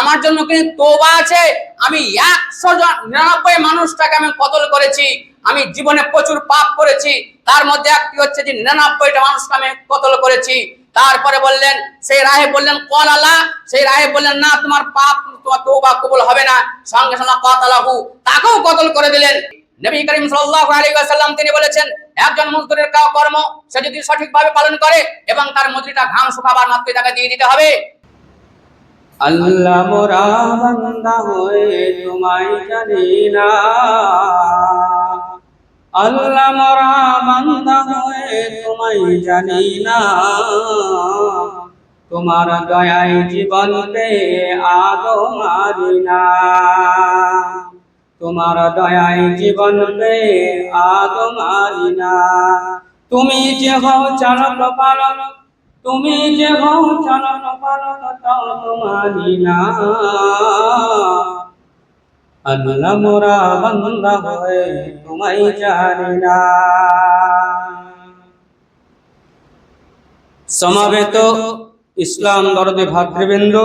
আমার জন্য কিন্তু তোবা আছে? আমি একশো জন নিরানব্বই মানুষটাকে আমি কতল করেছি? আমি জীবনে প্রচুর পাপ করেছি। তার মধ্যে একটি হচ্ছে যে নিরানব্বইটা মানুষকে আমি কতল করেছি। তারপরে বললেন, সেই রাহে বললেন, কল আল্লাহ। সেই রাহে বললেন, না, তোমার পাপ, তোমার তৌবা কবুল হবে না। সঙ্গে সঙ্গে কতালাহু তাকেও কতল করে দিলেন। নবী করিম সাল্লাল্লাহু আলাইহি ওয়াসাল্লাম, তিনি বলেছেন, একজন মজদুরের কাও কর্ম সে যদি সঠিকভাবে পালন করে এবং তার মজুরিটা ঘাম শুকাবার মাত্রই তাকে দিয়ে দিতে হবে। আল্লাহ মোরা বান্দা হয়ে তোমায় জানি না। আল্লাহ মোরা বান্দা হয়ে তোমায় জানি না। তোমার দয়ায় জীবন পে আগো মারি না। তোমার দয়ায় জীবন পে আগো মারি না। তুমি যে হও চালক পালক তুমি যে পালক তাও তোমারি না আল্লাহ মোরা বান্দা হয়ে তোমায় জানি না। সমাবেত ইসলাম দরদে ভাতৃবৃন্দ,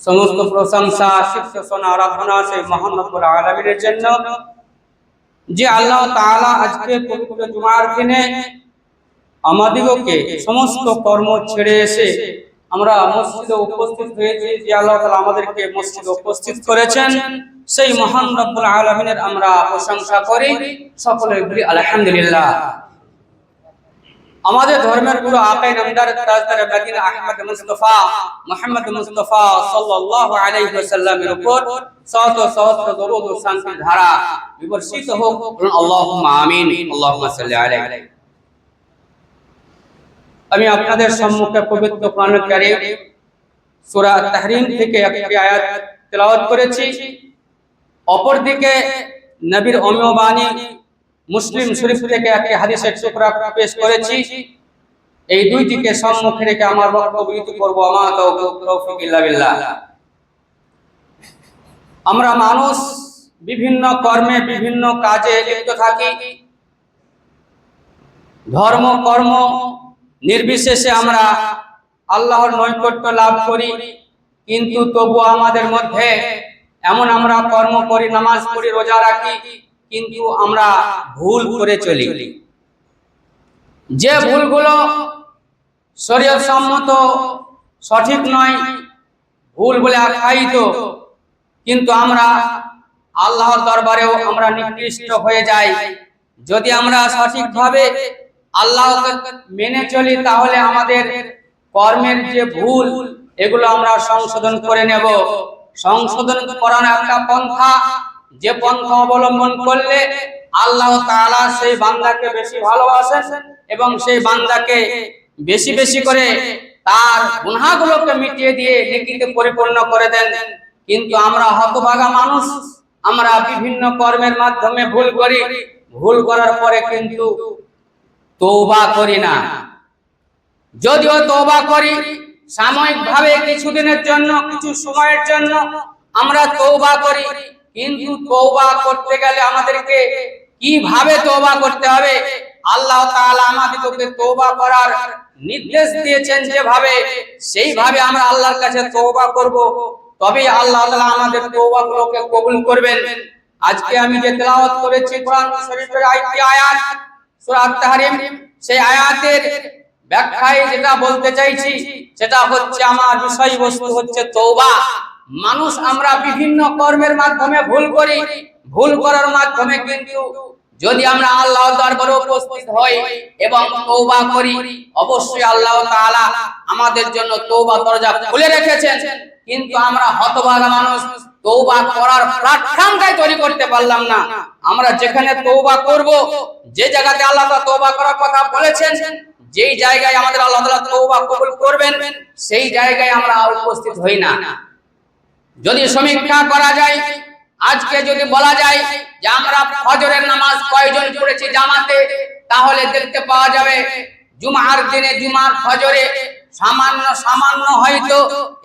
সমস্ত প্রশংসা শিক্ষণ আরাধনা সেই মহান রব্বুল আলামিনের জন্য। যে আল্লাহ তাআলা আজকে পবিত্র জুমার দিনে আমাদিগকে সমস্ত কর্ম ছেড়ে এসে আমরা মসজিদে উপস্থিত হয়েছি, যে আল্লাহ তাআলা আমাদেরকে মসজিদে উপস্থিত করেছেন, সেই মহান রব্বুল আলামিনের আমরা প্রশংসা করি। সকলে আলহামদুলিল্লাহ। আমাদের ধর্মের গুরু আকাই নামদার তাজদার Medina Ahmad Mustafa, Muhammad Mustafa সাল্লাল্লাহু আলাইহি ওয়াসাল্লামের উপর ধারা বিবর্ষিত হোক। আল্লাহুম্মা আমিন। আমি আপনাদের সম্মুখে পবিত্র কোরআন কারীম, সূরা তাহরিম থেকে একটি আয়াত তেলাওয়াত করেছি। অপরদিকে নবীর অমীয় বাণী মুসলিম শরীফ থেকে একটি হাদিসের টুকরা পেশ করেছি। এই দুইটিকে সম্মুখে রেখে আমার বক্তব্য ইতি করব। আমা তৌফিক ইল্লা বিল্লাহ। আমরা মানুষ বিভিন্ন কর্মে বিভিন্ন কাজে লিপ্ত থাকি। ধর্ম, কর্ম নির্বিশেষে আমরা আল্লাহর নৈকট্য লাভ করি। কিন্তু তবু আমাদের মধ্যে এমন আমরা কর্ম করি, নামাজ পড়ি, রোজা রাখি, কিন্তু আমরা ভুল করে চলি। যে ভুলগুলো শরীয়ত সম্মত সঠিক নয়, ভুল বলে আখ্যায়িত, কিন্তু আমরা আল্লাহর দরবারেও আমরা নিকৃষ্ট হয়ে যাই। যদি আমরা সঠিকভাবে আল্লাহকে মেনে চলি তাহলে আমাদের কর্মের যে ভুল, এগুলো আমরা সংশোধন করে নেব। সংশোধন করানো একটা পন্থা, যে পন্থা অবলম্বন করলে আল্লাহ তাআলা সেই বান্দাকে বেশি ভালোবাসেন এবং সেই বান্দাকে বেশি বেশি করে তার গুনাহগুলোকে মিটিয়ে দিয়ে নেকিতে পরিপূর্ণ করে দেন। কিন্তু আমরা হতভাগা মানুষ, আমরা বিভিন্ন কর্মের মাধ্যমে ভুল করি। ভুল করার পরে কিন্তু তৌবা করি না। যদিও তৌবা করি, সাময়িকভাবে কিছুদিনের জন্য, কিছু সময়ের জন্য আমরা তৌবা করি, কিন্তু তৌবা করতে গেলে আমাদেরকে কীভাবে তৌবা করতে হবে? আল্লাহ তাআলা আমাদেরকে তৌবা করার নির্দেশ দিয়েছেন যেভাবে, সেইভাবে আমরা আল্লাহর কাছে তৌবা করব। তবেই আল্লাহ তাআলা আমাদের তৌবাগুলোকে কবুল করবেন। আজকে আমি যে তেলাওয়াত করেছি কোরআন শরীফের আয়াত সেই যেটা বলতে চাইছি, সেটা বিষয়বস্তু হচ্ছে মানুষ আমরা বিভিন্ন কর্মের মাধ্যমে ভুল করি, ভুল করার মাধ্যমে কিন্তু যদি আমরা আল্লাহ উপস্থিত হই এবং তৌবা করি, অবশ্যই আল্লাহ আমাদের জন্য তৌবা দরজা খুলে রেখেছেন। কিন্তু আমরা হতভাগা মানুষ তৌবা করার প্ল্যাটফর্মটাই তৈরি করতে পারলাম না। আমরা যেখানে তৌবা করব, যে জায়গাতে আল্লাহ তাআলা তৌবা করার কথা বলেছেন, যেই জায়গায় আমাদের আল্লাহ তাআলা তৌবা কবুল করবেন, সেই জায়গায় আমরা উপস্থিত হই না। যদি সমীক্ষা করা যায়, আজকে যদি বলা যায় যে আমরা ফজরের নামাজ কয়জন পড়েছি জামাতে, তাহলে দেখতে পাওয়া যাবে, জুমার দিনে জুমার ফজরে সামান্য সামান্য হয়তো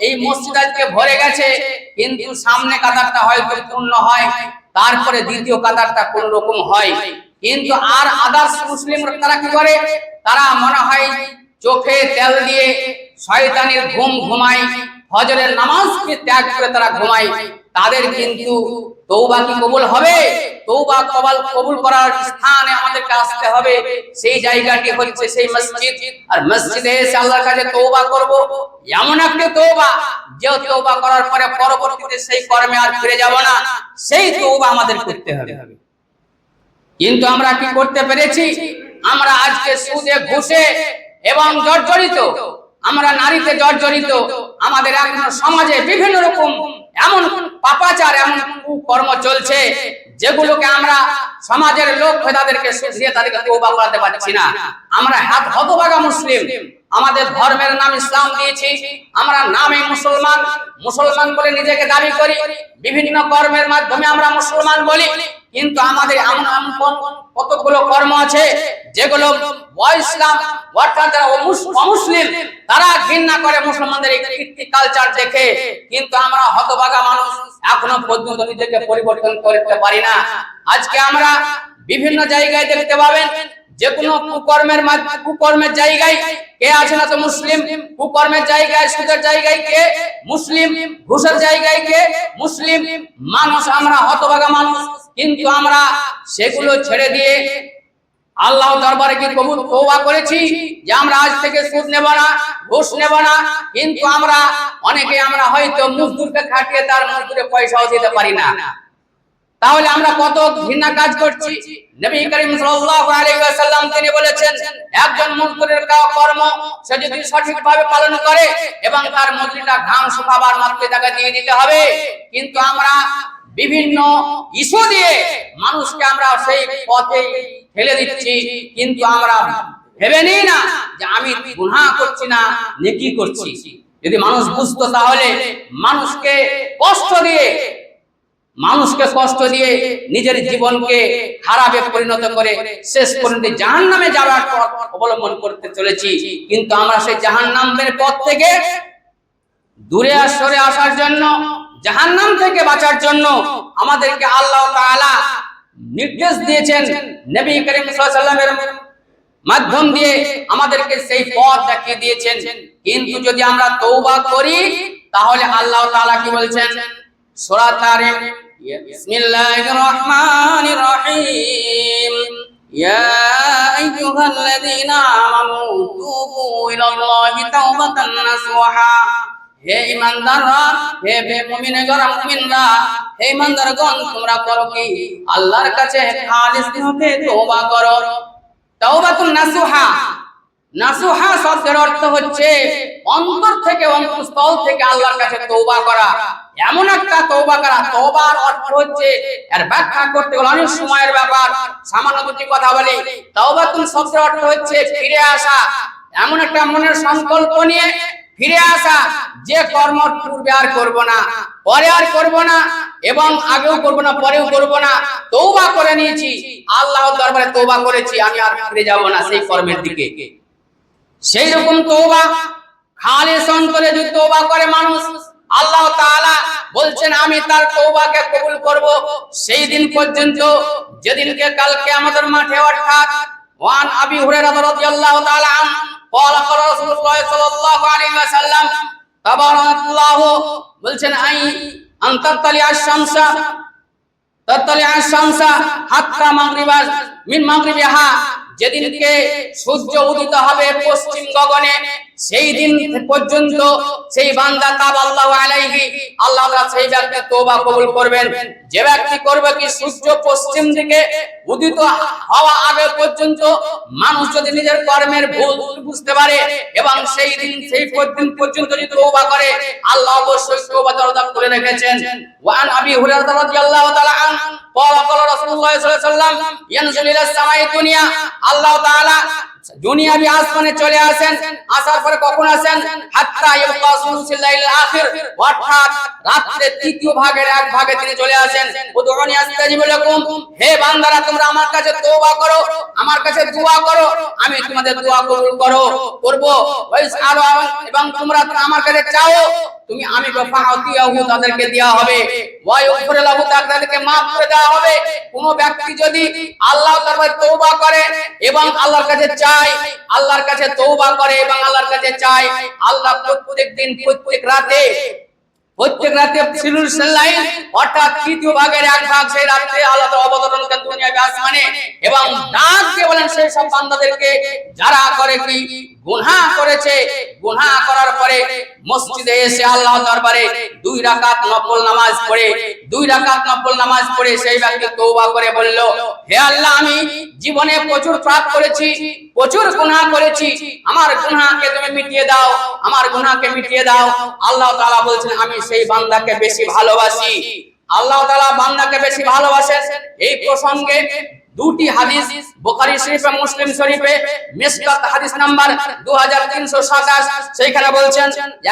এই মসজিদ আজকে ভরে গেছে, কিন্তু সামনে কাতারটা হয়তো পূর্ণ হয়, তারপরে দ্বিতীয় কাতারটা কোন রকম হয়। কিন্তু আর আদার্স মুসলিম তারা কি করে? তারা মনে হয় চোখে তেল দিয়ে শয়তানের ঘুম ঘুমায় ফজরের নামাজকে ত্যাগ করে তারা ঘুমায়। তাদের কিন্তু তৌবা কি কবুল হবে? তৌবা কবাল কবুল করার স্থানে আমাদেরকে আসতে হবে। সেই জায়গাটি হচ্ছে সেই মসজিদ। আর মসজিদে এসে আল্লাহর কাছে তৌবা করব। এমন একটি তৌবা যে তৌবা করার পরে পরবর্তীতে সেই কর্মে আর ফিরে যাব না। সেই তৌবা আমাদের করতে হবে। কিন্তু আমরা কি করতে পেরেছি? আমরা আজকে সুদে ঘুষে এবং জর্জরিত আমরা নারীতে জর্জরিত, আমাদের এখন সমাজে বিভিন্ন রকম এমন পাপাচার, এমন কর্ম চলছে, যেগুলোকে আমরা সমাজের লোক তাদেরকে শুধরিয়ে তাদেরকে তৌবা করাতে পারছি না। আমরা হাত হতভাগা মুসলিম। আমাদের ধর্মের নাম ইসলাম দিয়েছি। আমরা নামে মুসলমান। মুসলমান বলে নিজেকে দাবি করি। বিভিন্ন কর্মের মাধ্যমে আমরা মুসলমান বলি। কিন্তু আমাদের কতগুলো কর্ম আছে, যেগুলো ইসলাম তারা ঘৃণা করে মুসলমানদের এই কালচার দেখে। কিন্তু আমরা হতভাগা মানুষ। এখনও পর্যন্ত নিজেকে পরিবর্তন করতে পারি না। আজকে আমরা বিভিন্ন জায়গায় দেখতে পাবেন যে কোনো কুকর্মের কুকর্মের জায়গায় কে আছে না তো মুসলিম? কুকর্মের জায়গায় সুদের জায়গায় কে? মুসলিম। ঘুষের জায়গায় কে? মুসলিম। মানুষ, আমরা হতভাগা মানুষ, কিন্তু আমরা সেগুলো ছেড়ে দিয়ে আল্লাহ দরবারে কি কবুল, তওবা করেছি? যে আমরা আজ থেকে সুদ নেব না, ঘুষ নেব না, কিন্তু আমরা অনেকে আমরা হয়তো মজদুরকে খাটিয়ে তার মজদুরে পয়সাও দিতে পারি না। তাহলে আমরা কত ঘৃণা কাজ করছি? নবী করিম সাল্লাল্লাহু আলাইহি ওয়াসাল্লাম তিনি বলেছেন, একজন মজদুরের কা- কর্ম, সে যদি সঠিকভাবে পালন করে এবং তার মজুরিটা ঘাম শুকাবার মাত্র তাকে দিয়ে দিতে হবে, কিন্তু আমরা বিভিন্ন ইস্যু দিয়ে মানুষকে আমরা সেই পথে ঠেলে দিচ্ছি, কিন্তু আমরা ভেবে নিই না যে আমি গুনাহ করছি না, নেকি করছি। যদি মানুষ বুঝতো তাহলে মানুষকে কষ্ট দিয়ে মানুষকে কষ্ট দিয়ে নিজের জীবনকে খারাপে পরিণত করে শেষ পর্যন্ত জাহান নামে যাওয়ার পথ অবলম্বন করতে চলেছি। কিন্তু আমরা সেই জাহান নামের পথ থেকে দূরে সরে আসার জন্য, জাহান্নাম থেকে বাঁচার জন্য আমাদেরকে আল্লাহ তাআলা নির্দেশ দিয়েছেন। নবী করিম আলাইহি মাধ্যম দিয়ে আমাদেরকে সেই পথ দেখিয়ে দিয়েছেন। কিন্তু যদি আমরা তৌবা করি, তাহলে আল্লাহ তাআলা কি বলছেন? সূরা তারিম বিসমিল্লাহির রহমানির রহিম يا أيها الذين آمنوا توبوا إلى الله توبة نصوحا হে ইমানদাররা হে বে মুমিনেরা মুমিনরা হে ইমানদারগণ তোমরা করো কি আল্লাহর কাছে খালিস হতে তওবা করো তাওবাতুন নাসুহা নাসুহা শব্দের অর্থ হচ্ছে অন্তর থেকে অন্তঃস্থল থেকে আল্লাহর কাছে তওবা করা এমন একটা তওবা করা। তওবার অর্থ হচ্ছে এর ব্যাখ্যা করতে গেলে অনেক সময়ের ব্যাপার। সামান্য দুটি কথা বলি। তাওবাতুন শব্দের অর্থ হচ্ছে ফিরে আসা। এমন একটা মনের সংকল্প নিয়ে ফিরে আসা। যে কর্ম পূর্বে আর করব না, পরে আর করব না, এবং আগেও করব না, পরেও করব না। তৌবা করে নিয়েছি। আল্লাহর দরবারে তৌবা করেছি। আমি আর ফিরে যাব না সেই কর্মের দিকে। সেই রকম তৌবা খালিস অন্তরে যদি তৌবা করে মানুষ আল্লাহ তাআলা বলছেন আমি তার তৌবাকে কবুল করব সেই দিন পর্যন্ত যেদিনকে কালকে আমাদের মাঠে অর্থাৎ ওয়ান আবি হুরায়রা রাদিয়াল্লাহু তাআলা আন قال قال رسول الله صلى الله عليه وسلم تبارك الله বলছেন আই আন্তাতালি আশ-শামসা তাতালি আশ-শামসা হাত্তা মাগরিবা মিন মাগরিবিহা যেদিনকে সূর্য উদিত হবে পশ্চিম গগনে সেই দিন পর্যন্ত সেই বান্দা তাব আল্লাহ আলাইহি আল্লাহ তাআলা সেই ব্যক্তি তওবা কবুল করবেন যে ব্যক্তি করবে কি সূর্য পশ্চিম দিকে উদিত হওয়া আগে পর্যন্ত মানুষ যদি নিজের কর্মের ভুল বুঝতে পারে এবং সেই দিন সেই দিন পর্যন্ত যদি তওবা করে আল্লাহ অবশ্যই তওবা দরজা খুলে রেখেছেন ওয়ান আবি হুরায়রা রাদিয়াল্লাহু তাআলা আন قال قال رسول الله صلى الله عليه وسلم ينزل الى السماء الدنيا আল্লাহ তাআলা দুনিয়াবি আসমানে চলে আসেন, আসার পরে কখন আসেন? হাত্তা ইবকা সুলুসিল লাইল আখির। অর্থাৎ রাত্রে তৃতীয় ভাগের এক ভাগে তিনি চলে আসেন। উদউনি আস্তাজিব লাকুম। হে বান্দারা, তোমরা আমার কাছে তওবা করো, আমার কাছে দোয়া করো, আমি তোমাদের দোয়া কবুল করো, করব। ওয়াইস আলো, এবং তোমরা আমার কাছে চাও তুমি আমি ফাআতিয়াহু তাদেরকে দেওয়া হবে। ওয়া ইউগফির লাহু তাদেরকে maaf করে দেওয়া হবে। কোন ব্যক্তি যদি আল্লাহর দরবারে তওবা করে এবং আল্লাহর কাছে চায়, আল্লাহর কাছে তওবা করে এবং আল্লাহর কাছে চায়, আল্লাহ প্রত্যেক দিন, প্রত্যেক রাতে প্রত্যেক রাতে সিলুল সাল্লাইন অর্থাৎ তৃতীয় ভাগের এক ভাগ সেই রাতে তাআলা অবতরণ করেন দুনিয়ার আসমানে এবং ডাক দিয়ে বলেন সেই সব বান্দাদেরকে, যারা করে কি? গুনাহ করেছে। গুনাহ করার পরে মসজিদে এসে আল্লাহ দরবারে দুই রাকাত নফল নামাজ পড়ে। দুই রাকাত নফল নামাজ পড়ে সেই ব্যক্তি তওবা করে বলল, হে আল্লাহ, আমি জীবনে প্রচুর পাপ করেছি, প্রচুর গুনাহ করেছি। আমার গুনাহকে তুমি মিটিয়ে দাও, আমার গুনাহকে মিটিয়ে দাও। আল্লাহ তাআলা বলছেন, আমি সেই বান্দাকে বেশি ভালোবাসি। আল্লাহ তাআলা বান্দাকে বেশি ভালোবাসেন। এই প্রসঙ্গে দুটি হাদিস বুখারী শরীফে মুসলিম শরীফে মিসকাত হাদিস নাম্বার 2327 সেইখানে বলছেন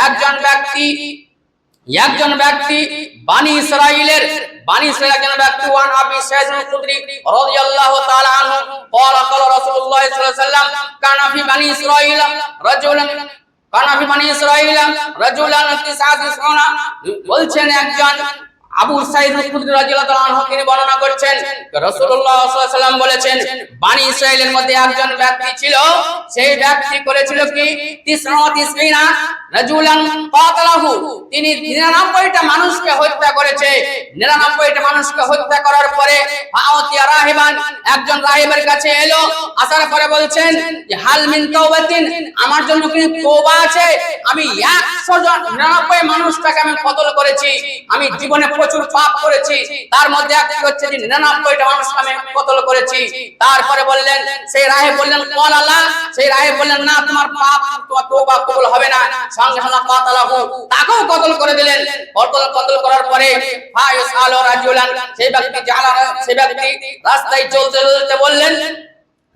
একজন ব্যক্তি একজন ব্যক্তি বানি ইসরাইলের বানি ইসরাইল একজন ব্যক্তি ওয়ান আবি সাইদ আল-খুদরি রাদিয়াল্লাহু তাআলা আনহু قال قال رسول الله صلى الله عليه وسلم كان في بني اسرائيل رجل কানা ফি বানি ইসরাইল রাজুলান তিসআতিসউনা বলছেন একজন আবু সাইদ খুদরি রাদিয়াল্লাহু তিনি বর্ণনা করছেন রাসূলুল্লাহ সাল্লাল্লাহু সাল্লাম বলেছেন, বানি ইসরাইলের মধ্যে একজন ব্যক্তি ছিল, সেই ব্যক্তি করেছিল কি? তিসআতিসউনা রাজুলান কাতালাহু। তিনি 99টা মানুষকে হত্যা করেছে। 99টা মানুষকে হত্যা করার পরে ফাওতিয়া রাহিবান একজন রাহিবের কাছে এলো, আসার পরে বলছেন যে, হাল মিন তাওবাতিন, আমার জন্য কি তওবা আছে? আমি 100 জন 99 মানুষটাকে আমি কতল করেছি? আমি জীবনে প্রচুর পাপ করেছি। তার মধ্যে একটি হচ্ছে যে 99টা মানুষকে আমি কতল করেছি। তারপরে বললেন, সেই রাহে বললেন, কল আল্লাহ, সেই রাহে বললেন, না, তোমার পাপ তোমার তওবা কবুল হবে না। সঙ্গে সঙ্গে কাতালাহু তাকেও কতল করে দিলেন। কতল কতল করার পরে ফায়ুস আলো রাজুলান, সেই ব্যক্তি জালা সেই ব্যক্তি রাস্তায় চলতে চলতে বললেন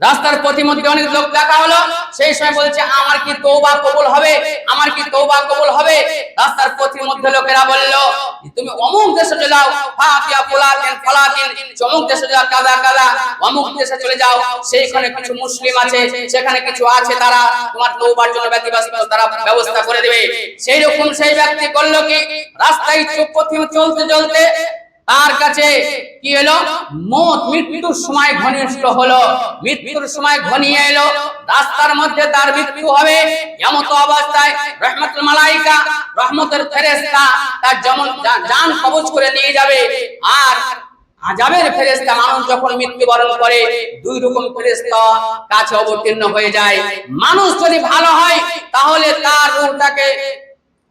রাস্তার প্রতিমধ্যে অনেক লোক দেখা হলো। সেই সময় বলছে, আমার কি তৌবা কবুল হবে? আমার কি তৌবা কবুল হবে? রাস্তার প্রতিমধ্যে লোকেরা বলল, তুমি অমুক দেশে চলে যাও। ফাতিয়া ফুলাতিন ফলাতিন অমুক দেশে যাও, কাদা কাদা। অমুক দেশে চলে যাও। সেইখানে কিছু মুসলিম আছে, সেখানে কিছু আছে তারা তোমার তৌবার জন্য ব্যতিব্যস্ত, তারা ব্যবস্থা করে দেবে। সেই রকম সেই ব্যক্তি করল কি? রাস্তায় চুপ, প্রতিম চলতে চলতে তার কাছে কি এলো মত মৃত্যুর সময় ঘনিষ্ঠ হলো। মৃত্যুর সময় ঘনিয়ে এলো। রাস্তার মধ্যে তার মৃত্যু হবে। এমন অবস্থায় রহমতুল মালাইকা, রহমতের ফেরেশতা তার যেমন জান কবজ করে নিয়ে যাবে। আর আজাবের ফেরেশতা মানুষ যখন মৃত্যুবরণ করে, দুই রকম ফেরেশতা কাছে অবতীর্ণ হয়ে যায়। মানুষ যদি ভালো হয়, তাহলে তার রূহটাকে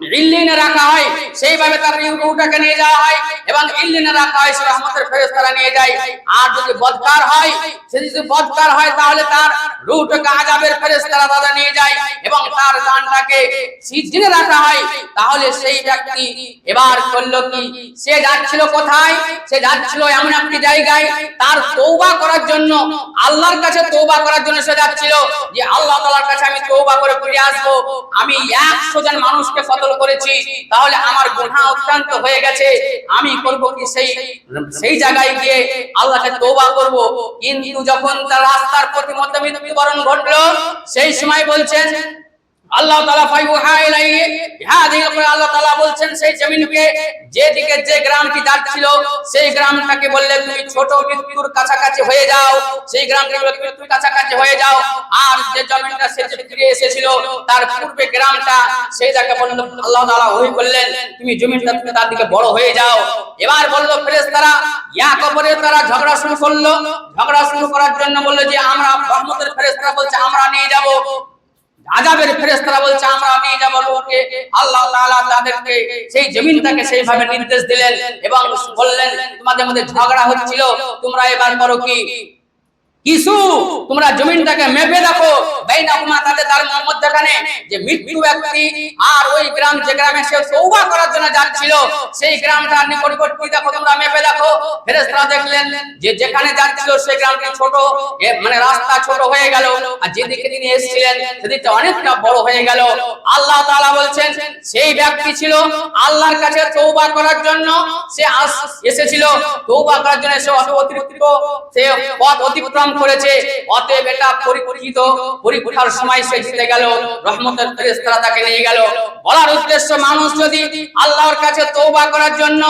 ইল্লিনে রাখা হয়, সেইভাবে তার রূহটাকে নিয়ে যাওয়া হয়, এবং ইল্লিনে রাখা হয় নিয়ে যায়। আর যদি বদকার হয়, সে যদি বদকার হয়, তাহলে তার তারা নিয়ে যায়, এবং তার সিজনে রাখা হয়। তাহলে সেই ব্যক্তি এবার করল কি? সে যাচ্ছিল কোথায়? সে যাচ্ছিল এমন একটি জায়গায়। তার তওবা করার জন্য, আল্লাহর কাছে তওবা করার জন্য সে যাচ্ছিল, যে আল্লাহ তাআলার কাছে আমি তওবা করে ফিরে আসব। আমি 100 জন মানুষকে কতল করেছি, তাহলে আমার গুনাহ অত্যন্ত হয়ে গেছে। আমি করব কি সেই সেই জায়গায় গিয়ে আল্লাহকে তওবা করব। কিন্তু যখন তার রাস্তার প্রতি মধ্যে ঘটলো, সেই সময় বলছেন আল্লাহ তাআলা ফাইউহা ইলাইহি হাদিহি আল্লাহ তাআলা বলছেন, সেই জমিনকে যেদিকে যে গ্রামটি যাচ্ছিল, সেই গ্রামটাকে বললেন তুমি ছোট মৃত্যুর কাছাকাছি হয়ে যাও। সেই গ্রামটি বলল মৃত্যুর কাছাকাছি হয়ে যাও। আর যে জমিনটা সে ফিরে এসেছিল, তার পূর্বে গ্রামটা, সেই জায়গা বলল আল্লাহ তাআলা ওই বললেন তুমি জমিনটা তুমি তার দিকে বড় হয়ে যাও। এবার বলল বলল ফেরেশতারা এক অপরের তারা ঝগড়া শুরু করল। ঝগড়া শুরু করার জন্য বলল যে, আমরা রহমতের ফেরেশতারা বলছে, আমরা নিয়ে যাব। আজাবের ফেরেস্তারা বলছে, আমরা নিয়ে যাব লোককে আল্লাহ তাআলা তাদেরকে সেই জমিনটাকে সেইভাবে নির্দেশ দিলেন এবং বললেন, তোমাদের মধ্যে ঝগড়া হচ্ছিল, তোমরা এবার করো কি? কিছু তোমরা জমিনটাকে মেপে দেখো। তার যে মৃত্যু ব্যক্তি আর ওই গ্রাম যে গ্রামে সে করার জন্য যাচ্ছিল, সেই নিকটবর্তী দেখো, তোমরা মেপে দেখো। দেখলেন যে যেখানে যাচ্ছিল, সেই ছোট মানে রাস্তা ছোট হয়ে গেল। আর যেদিকে তিনি এসেছিলেন, সেদিকটা অনেকটা বড় হয়ে গেল। আল্লাহ তাআলা বলছেন, সেই ব্যক্তি ছিল আল্লাহর কাছে তওবা করার জন্য সে এসেছিল। তওবা করার জন্য সে অত অতিরিক্ত, সে পথ অতিক্রম অতিক্রম করেছে। অতএব এটা পরীক্ষিত পরীক্ষার সময় সে জিতে গেল। রহমতের ফেরেশতারা তাকে নিয়ে গেল। বলার উদ্দেশ্য, মানুষ যদি আল্লাহর কাছে তওবা করার জন্য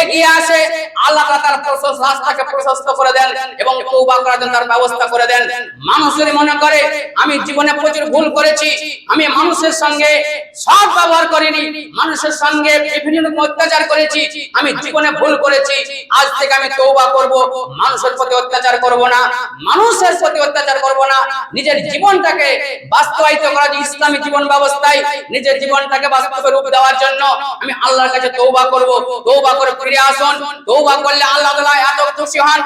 এগিয়ে আসে, আল্লাহ তার রাস্তাকে প্রশস্ত করে দেন এবং তওবা করার জন্য তার ব্যবস্থা করে দেন। মানুষ যদি মনে করে, আমি জীবনে প্রচুর ভুল করেছি, আমি মানুষের সঙ্গে সৎ ব্যবহার করিনি, মানুষের সঙ্গে বিভিন্ন অত্যাচার করেছি, আমি জীবনে ভুল করেছি, আজ থেকে আমি তওবা করব, মানুষের প্রতি অত্যাচার করব না। মানুষের প্রতি অত্যাচার করব না। নিজের জীবনটাকে বাস্তবায়িত করার যে ইসলামী জীবন ব্যবস্থায় নিজের জীবনটাকে বাস্তবে রূপ দেওয়ার জন্য আমি আল্লাহর কাছে তওবা করব। তওবা করে ফিরে আসুন। তওবা করলে আল্লাহ তাআলা এত খুশি হন,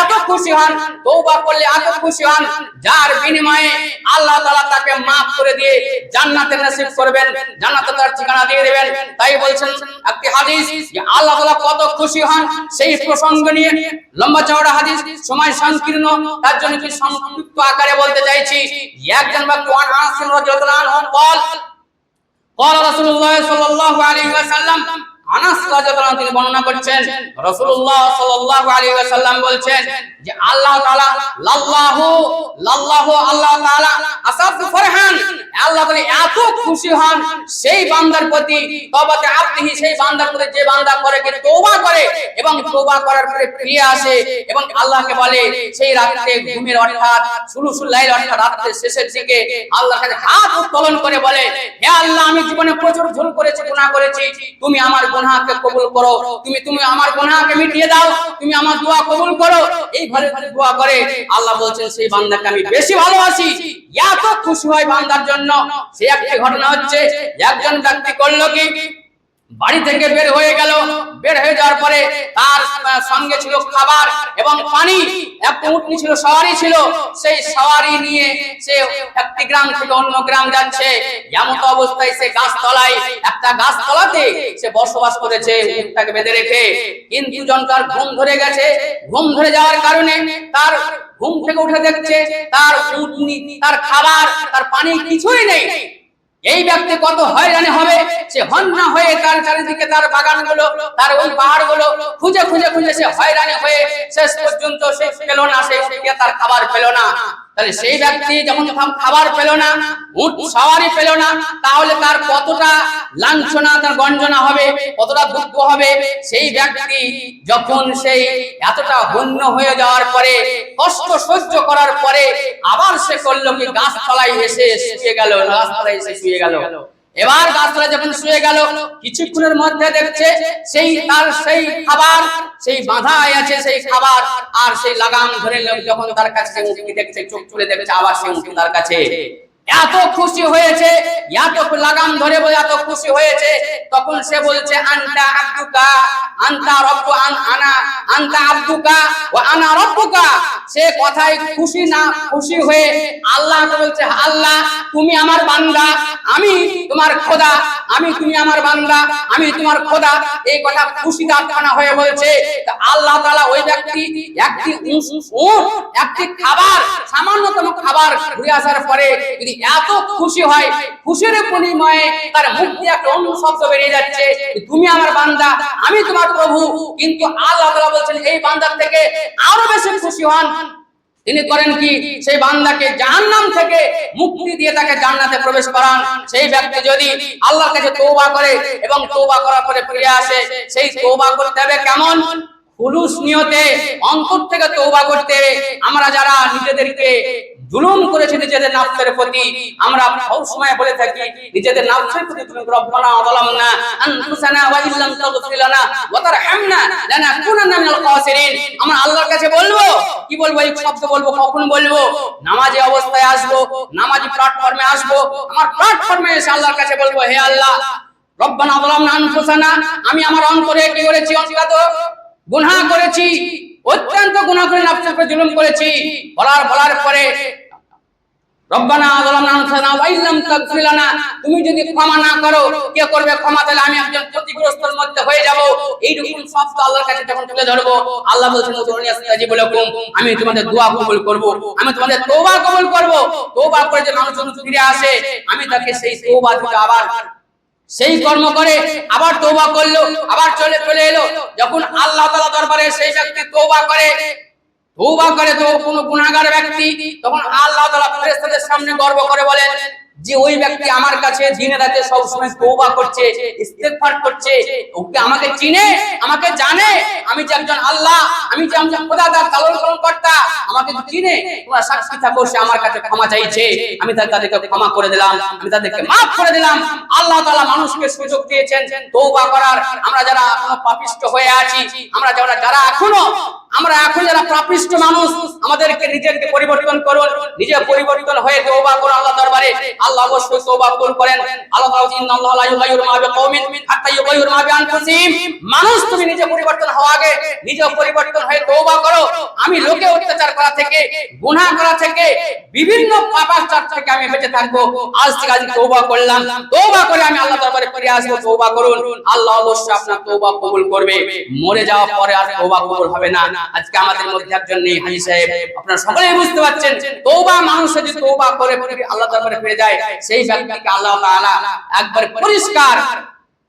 এত খুশি হন। তওবা করলে এত খুশি হন, যার বিনিময়ে আল্লাহ তাআলা তাকে maaf করে দিয়ে জান্নাতে নসিব করবেন জান্নাতে তার ঠিকানা দিয়ে দেবেন। তাই বলছেন একটি হাদিস যে আল্লাহ তাআলা কত খুশি হন সেই প্রসঙ্গ নিয়ে লম্বা চওড়া হাদিস, সময় সংকীর্ণ। তার জন্য কি সংক্ষিপ্ত আকারে বলতে চাইছি একজন ব্যক্তি ওয়ান আনাস রাদিয়াল্লাহু আনহু বল قال رسول الله صلى الله عليه وسلم আনাস এত খুশি হন সেই বান্দার প্রতি আব্দিহি সেই বান্দার প্রতি, যে বান্দা করে করে এবং তওবা করার পরে ফিরে আসে এবং আল্লাহকে বলে, সেই রাতে ঘুমের অর্থাৎ সুলুসুল লাইল অর্থাৎ শেষের দিকে আল্লাহর হাত উত্তোলন করে বলে, হে আল্লাহ, আমি জীবনে প্রচুর ভুল করেছি, গুনাহ করেছি, তুমি আমার গুনাহকে কবুল করো। তুমি তুমি আমার গোনাকে মিটিয়ে দাও। তুমি আমার দোয়া কবুল করো। এই ঘরে ঘরে দোয়া করে। আল্লাহ বলছেন, সেই বান্দাকে আমি বেশি ভালোবাসি। এত খুশি হয় বান্দার জন্য। সে একটা ঘটনা হচ্ছে, একজন ব্যক্তি করল কি? বাড়ি থেকে বের হয়ে গেল। বের হয়ে যাওয়ার পরে তার সঙ্গে ছিল খাবার এবং পানি। একটা উটনি ছিল, সওয়ারি ছিল। সেই সওয়ারি নিয়ে সে একটি গ্রাম থেকে অন্য গ্রাম যাচ্ছে। এমত অবস্থায় সে গাছতলায়, একটা গাছতলাতে সে বসবাস করেছে, উটটাকে বেঁধে রেখে। কিন্তু জন তার ঘুম ধরে গেছে, ঘুম ধরে যাওয়ার কারণে তার ঘুম থেকে উঠে দেখছে, তার উটনি তার খাবার, তার পানি কিছুই নেই। এই ব্যক্তি কত হয়রানি হবে? সে হন্যা হয়ে তার চারিদিকে তার বাগান বাগানগুলো, তার ওই পাহাড় পাহাড়গুলো, খুঁজে খুঁজে খুঁজে সে হয়রানি হয়ে শেষ পর্যন্ত সে পেল না, সে তার খাবার পেল না। তাহলে সেই ব্যক্তি যখন খাবার পেল না, উট সওয়ারি পেল না, তাহলে তার কতটা লাঞ্ছনা, তার গঞ্জনা হবে, কতটা দুঃখ হবে? সেই ব্যক্তি যখন সেই এতটা বন্য হয়ে যাওয়ার পরে, কষ্ট সহ্য করার পরে, আবার সে করল কি, গাছতলায় এসে শুয়ে গেল, গাছতলায় এসে শুয়ে গেল। এবার গাছটা যখন শুয়ে গেল, কিছুক্ষণের মধ্যে দেখছে সেই তার সেই খাবার, সেই বাঁধা আছে সেই খাবার, আর সেই লাগাম ধরে যখন তার কাছে দেখছে, চোখ চুলে দেখছে, আবার সে তার কাছে। এত খুশি হয়েছে, এত লাগাম ধরে এত খুশি হয়েছে, তখন সে বলছে, আন্তা আব্দুকা, আন্তা রব্ব আন, আনা, আন্তা আব্দুকা ও আনা রব্বুকা। সে কথায় খুশি না, খুশি হয়ে আল্লাহ বলছে, আল্লাহ, তুমি আমার বান্দা, আমি তোমার খোদা, আমি তুমি আমার বান্দা, আমি তোমার খোদা। এই কথা খুশি দাঁড়ানা হয়ে বলছে আল্লাহ তাআলা ওই ব্যক্তি, একটি একটি খাবার, সামান্যতম খাবার ঘুরে আসার পরে যদি এত খুশি হয়, খুশির বিনিময়ে তার মুখ একটা অন্য শব্দ বেরিয়ে যাচ্ছে তুমি আমার বান্দা, আমি তোমার প্রভু। কিন্তু আল্লাহ তাআলা বলছেন, এই বান্দার থেকে আরও বেশি খুশি হন। তিনি করেন কি? সেই বান্দাকে জাহান্নাম থেকে মুক্তি দিয়ে তাকে জান্নাতে প্রবেশ করান। সেই ব্যক্তি যদি আল্লাহর কাছে তওবা করে এবং তওবা করার পরে ফিরে আসে, সেই তওবা করতে হবে কেমন? খুলুস নিয়তে অন্তর থেকে তওবা করতে আমরা যারা নিজেদেরকে জুলুম করেছে নিজেদের নাফসের প্রতি, আমরা সব সময় বলে থাকি, নিজেদের নাফসের প্রতি তুমি রব্বানা যালামনা, আনফুসানা ওয়া ইল্লাম তাগফির লানা ওয়া তারহামনা লানাকুনান্না মিনাল খাসিরিন। আমরা আল্লাহর কাছে বলব, কি বলব, এই শব্দ বলব, কখন বলব? নামাজি অবস্থায় আসব, নামাজি প্ল্যাটফর্মে আসব, আমার প্ল্যাটফর্মে এসে আল্লাহর কাছে বলব, হে আল্লাহ, রব্বানা যালামনা আনফুসানা, আমি আমার অন্তরে কি করেছি অজ্ঞাত? গুনাহ করেছি, অত্যন্ত গুনাহ করে উপর জুলুম করেছি। বলার বলার পরে, রব্বানা ওয়া ইল্লাম তাগফির লানা, তুমি যদি ক্ষমা না করো, কে করবে ক্ষমা? তাহলে আমি একজন ক্ষতিগ্রস্তের মধ্যে হয়ে যাব। এই রকম শব্দ আল্লাহর কাছে যখন তুলে ধরবো, আল্লাহ বলছেন উদুনি আস্তাজিবু আমি তোমাদের দোয়া কবুল করব, আমি তোমাদের তওবা কবুল করব। তওবা করে যে মানুষ ফিরে আসে, আমি তাকে সেই তওবা থেকে আবার সেই কর্ম করে, আবার তোবা করল, আবার চলে চলে এলো। যখন আল্লাহ তালা দরবারে সেই ব্যক্তি তৌবা করে তৌবা করে তো কোনো গুণাগার ব্যক্তি, তখন আল্লাহ তালা ফেরেস্তাদের সামনে গর্ব করে বলেন যে ওই ব্যক্তি আমার কাছে দিনে রাতে সব সময় তৌবা করছে, ইস্তেগফার করছে, ওকে আমাকে চিনে, আমাকে জানে, আমি যে একজন আল্লাহ, আমি যে একজন খোদাদার লালন পালন কর্তা আমাকে চিনে, তোমরা সাক্ষী থাকো, সে আমার কাছে ক্ষমা চাইছে। আমি তাদেরকে ক্ষমা করে দিলাম, আমি তাদেরকে মাফ করে দিলাম। আল্লাহ তাআলা মানুষকে সুযোগ দিয়েছেন তৌবা করার। আমরা যারা এখনও পাপিষ্ট হয়ে আছি, আমরা যারা যারা এখনও আমরা এখন যারা পাপিষ্ট মানুষ, আমাদেরকে নিজেকে পরিবর্তন করুন, নিজে পরিবর্তন হয়ে তওবা করুন আল্লাহ দরবারে। আল্লাহ অবশ্যই তওবা কবুল করেন। আল্লাহ তাআলা ইন্নাল্লাহা লা ইউগাইয়িরু মা বিকওমিন হাত্তা ইউগাইয়িরু মা বিআনফুসিহিম। মানুষ, তুমি নিজে পরিবর্তন হওয়া আগে। নিজে পরিবর্তন হয়ে তওবা করো। আমি লোকে অত্যাচার করা থেকে, গুনাহ করা থেকে, বিভিন্ন পাপাচার থেকে আমি বেঁচে থাকব। আজ থেকে আজ তওবা করলাম। তওবা করে আমি আল্লাহ দরবারে ফিরে আসব। তওবা করুন। আল্লাহ অবশ্যই আপনার তওবা কবুল করবে। মরে যাওয়ার পরে আর তওবা কবুল হবে না। আজকে আমাদের মধ্যে একজন নেই হাজি সাহেব। আপনারা সকলেই বুঝতে পারছেন তওবা মানুষ যদি তওবা করে আল্লাহ দরবারে ফিরে যায় সেই ব্যক্তিকে আল্লাহ তাআলা একবার পরিষ্কার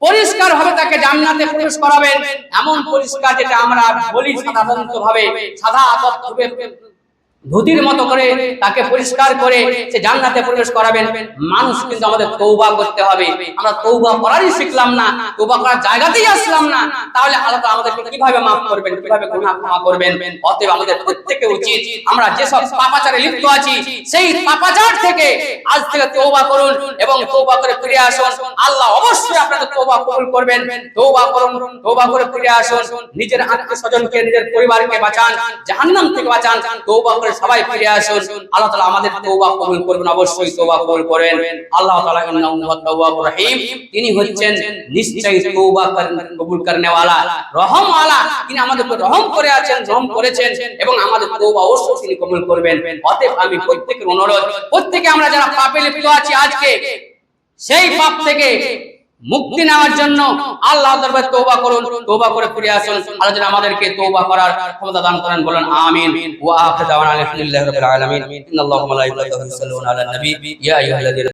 পরিষ্কার ভাবে তাকে জান্নাতে প্রবেশ করাবেন। এমন পরিষ্কার যেটা আমরা বলি সাধারণত ভাবে সাদা আদব ধুতির মতো করে তাকে পরিষ্কার করে সে জান্নাতে প্রবেশ করাবেন। মানুষ কিন্তু আমাদের তৌবা করতে হবে। আমরা তৌবা করারই শিখলাম না তৌবা করার জায়গাতেই আসলাম না। তাহলে আল্লাহ তাআলা আমাদেরকে কীভাবে মাফ করবেন, কীভাবে গুনাহ ক্ষমা করবেন? অতএব আমাদের প্রত্যেকে উচিত আমরা যেসব পাপাচারে লিপ্ত আছি, সেই পাপাচার থেকে আজ থেকে তৌবা করুন এবং তৌবা করে ফিরে আসুন। আল্লাহ অবশ্যই আপনাদের তৌবা কবুল করবেন। তৌবা করুন তৌবা করে ফিরে আসুন। নিজের আত্মীয় স্বজনকে, নিজের পরিবারকে বাঁচান, জাহান্নাম থেকে বাঁচান। তৌবা করে সবাই ফিরে আসুন। আল্লাহ তাআলা আমাদের তৌবা কবুল করবেন, অবশ্যই তৌবা কবুল করেন। আল্লাহ রহিম। তিনি হচ্ছেন নিশ্চয়ই তৌবা কবুল করনে রহম ওয়ালা তিনি আমাদের রহম করে আছেন, রহম করেছেন এবং আমাদের তৌবা অবশ্যই তিনি কবুল করবেন। অতএব আমি প্রত্যেকের অনুরোধ, প্রত্যেকে আমরা যারা পাপে লিপ্ত আছি আজকে, সেই পাপ থেকে মুক্তি নেওয়ার জন্য আল্লাহ দরবার তৌবা করুন তৌবা করে ফিরে আসুন। আল্লাহ যেন আমাদেরকে তৌবা করার ক্ষমতা দান করেন, বলেন আমিন। ওয়া আখিরু দাওয়ানা আলহামদুলিল্লাহি রাব্বিল আলামিন। ইন্নাল্লাহু ওয়া মালাইকাতুহু ইউসাল্লুনা আলান নবী। ইয়া আইয়ুহাল্লাযীনা